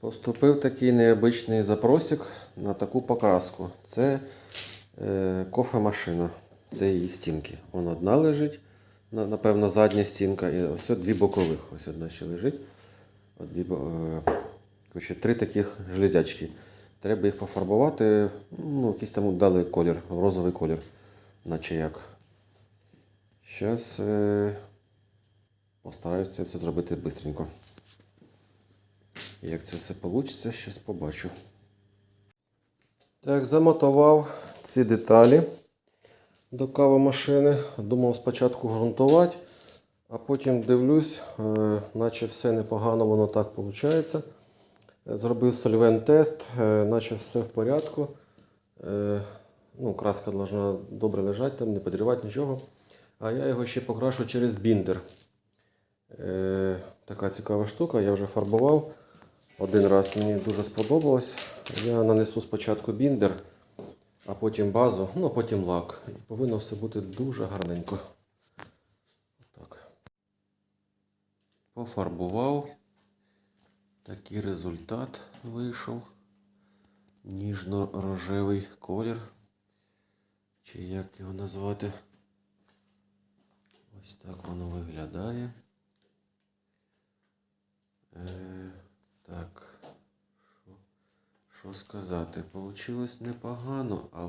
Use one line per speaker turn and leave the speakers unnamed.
Поступив такий необичний запросик на таку покраску. Це е, кофемашина. Це її стінки. Вон одна лежить, напевно, задня стінка, і ось дві бокових. Ось одна ще лежить. От дві, е, три таких железячки. Треба їх пофарбувати. Ну, якийсь там дали колір, розовий колір, наче як. Зараз е, постараюся це все зробити швидко. Як це все вийде, зараз побачу. Так, замотував ці деталі до кавомашини. Думав спочатку ґрунтувати, а потім дивлюсь, е, наче все непогано воно так виходить. Зробив сольвен тест, е, наче все в порядку. Е, ну, краска должна добре лежати, там, не підривати нічого. А я його ще покрашу через біндер. Така цікава штука, я вже фарбував. Один раз мені дуже сподобалось. Я нанесу спочатку біндер, а потім базу, ну а потім лак. І повинно все бути дуже гарненько. Так. Пофарбував. Такий результат вийшов. Ніжно-рожевий колір. Чи як його назвати? Ось так воно виглядає. Е, так. Що, що сказати? Получилось непогано, але.